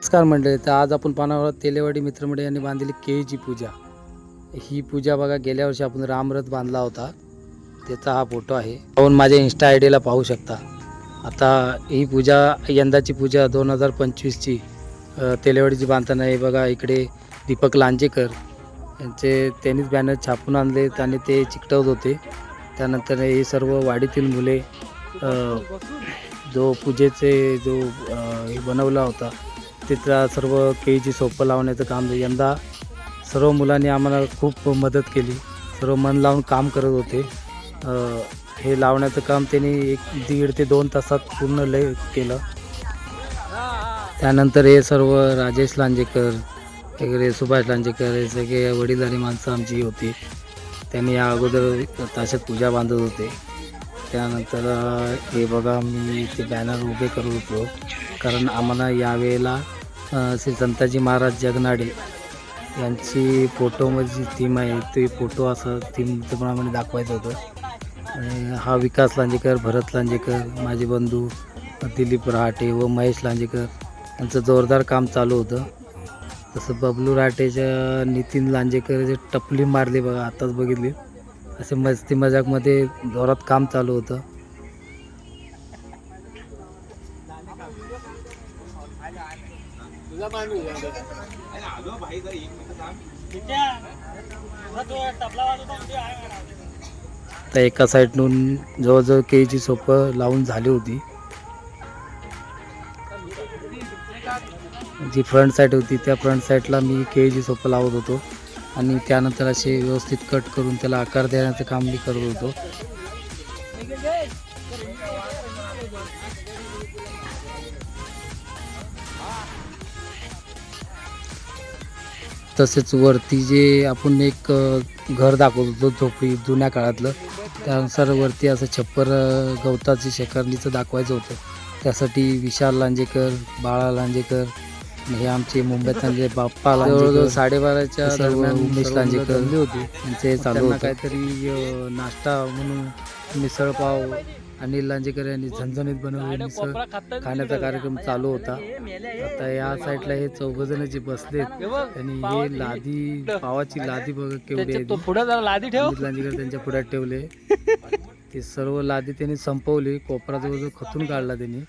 नमस्कार मंडळी तर आज आपण पाहणार तेलेवाडी मित्रमंडळी यांनी बांधलेली केळीची पूजा. ही पूजा बघा गेल्या वर्षी आपण रामरथ बांधला होता. त्याचा हा फोटो आहे. आपण माझ्या इन्स्टा आय डीला पाहू शकता. आता ही पूजा यंदाची पूजा दोन हजार पंचवीसची तेलेवाडीची बांधताना हे बघा इकडे दीपक लांजेकर यांचे त्यांनीच बॅनर छापून आणले आणि ते चिकटवत होते. त्यानंतर हे सर्व वाडीतील मुले जो पूजेचे जो हे बनवला होता तिथला सर्व केळीची सोपं लावण्याचं काम यंदा सर्व मुलांनी आम्हाला खूप मदत केली. सर्व मन लावून काम करत होते. हे लावण्याचं काम त्यांनी एक दीड ते दोन तासात पूर्ण लय केलं. त्यानंतर हे सर्व राजेश लांजेकर वगैरे सुभाष लांजेकर हे सगळे वडीलधारी माणसं आमची होती. त्यांनी या अगोदर ताशात पूजा बांधत होते. त्यानंतर हे बघा मी ते बॅनर उभे करत होतो. कारण आम्हाला यावेळेला श्री संताजी महाराज जगनाडे यांची फोटोमध्ये जी थीम आहे ते फोटो असं थीमप्रमाणे दाखवायचं होतं. आणि हा विकास लांजेकर भरत लांजेकर माझे बंधू दिलीप रहाटे व महेश लांजेकर यांचं जोरदार काम चालू होतं. तसं बबलू राहाटेच्या नितीन लांजेकर जे टपली मारली बघा आताच बघितली. असे मस्ती मजाकमध्ये जोरात काम चालू होतं. तर एका साईडून जवळजवळ केळीची सोपं लावून झाली होती. जी फ्रंट साईड होती त्या फ्रंट साईडला मी केळीची सोपं लावत होतो. आणि त्यानंतर असे व्यवस्थित कट करून त्याला आकार देण्याचं काम मी करत होतो. तसेच वरती जे आपण एक घर दाखवत होतो झोपडी जुन्या काळातलं. त्यानुसार वरती असं छप्पर गवताची शेखरणीचं दाखवायचं होतं. त्यासाठी विशाल लांजेकर बाळा लांजेकर हे आमचे मुंबईत आणले बाप्पा जवळजवळ साडेबाराच्या दरम्यान उमेश लांजेकर होते. त्यांचे चालू होतं. काहीतरी नाश्ता म्हणून मिसळ पाव अनिल लांजेकर यांनी झणझणीत बनवलेली खाण्याचा कार्यक्रम चालू होता. आता या साईडला हे चौघजण जे बसले त्यांनी हे लादी पावाची लादी बघ केवढी आहे ती. पुढे जरा लादी ठेव. अमित लांजेकर त्यांच्या पुढ्यात ठेवले. ते सर्व लादी त्यांनी संपवली. कोपरा जवळजवळ खतून काढला त्यांनी.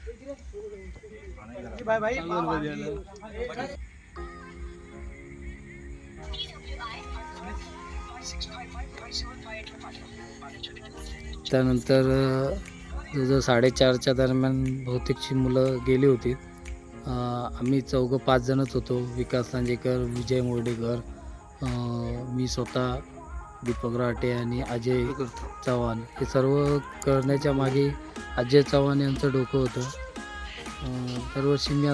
त्यानंतर जवळजवळ साडेचारच्या दरम्यान बहुतेकची मुलं गेली होती. आम्ही चौघं पाच जणच होतो. विकास लांजेकर विजय मोर्डेकर मी स्वतः दीपक राटे आणि अजय चव्हाण. हे सर्व करण्याच्या मागे अजय चव्हाण यांचं डोकं होतं. दरवर्षी मी.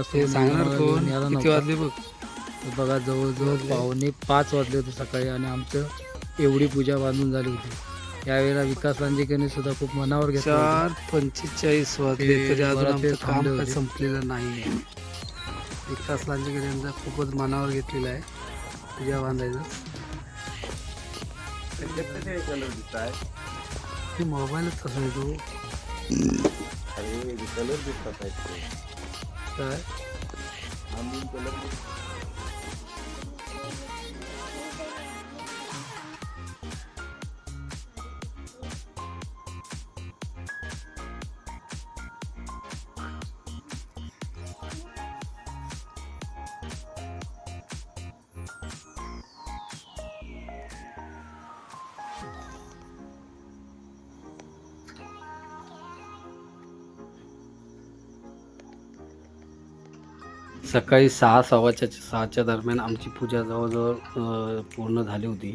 बघ? तर बघा जवळजवळ पावणे पाच वाजले होते सकाळी आणि आमचं एवढी पूजा बांधून झाली होती. यावेळेला विकास लांजेकरने सुद्धा खूप मनावर घेतलं. चार पंचेचाळीस वाजले ते तरी अजून बराच आमचं वेळ काम थांबले काय होते. संपलेलं नाही आहे विकास लांजेकर यांचा खूपच मनावर घेतलेला आहे. पूजा बांधायचं हे मोबाईलच कसं आहे तो? काय? सकाळी सहा सव्वाच्या सहाच्या दरम्यान आमची पूजा जवळजवळ पूर्ण झाली होती.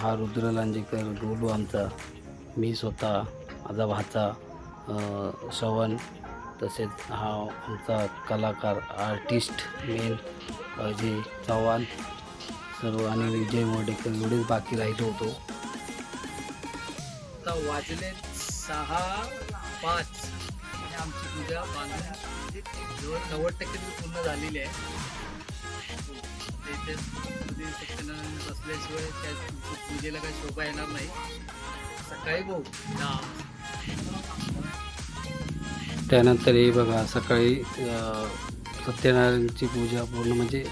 हा रुद्र लांजेकर गोलू आमचा मी स्वतः माझा भाचा श्रवण तसेच हा आमचा कलाकार आर्टिस्ट मेन अजय चव्हाण सर्व आणि विजय मोडेकर एवढेच बाकी राहिलो होतो. आता वाजले सहा पाच. आमची पूजा बांधून म्हणजे जवळ नव्वद टक्के तरी पूर्ण झालेली आहे. त्याच्यात शिक्षण सत्यनारायण बसल्याशिवाय त्या पूजेला काही शोभा येणार नाही. सकाळी भाऊ दहा त्यानंतर हे बघा सकाळी सत्यनारायणची पूजा पूर्ण म्हणजे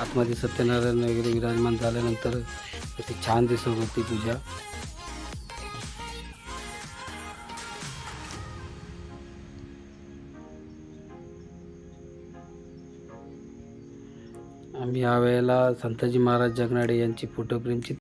आतमध्ये सत्यनारायण वगैरे विराजमान झाल्यानंतर ती छान दिसत होती पूजा. आम्ही यावेळेला संताजी महाराज जगनाडे यांची फोटो फोटोफ्रेमची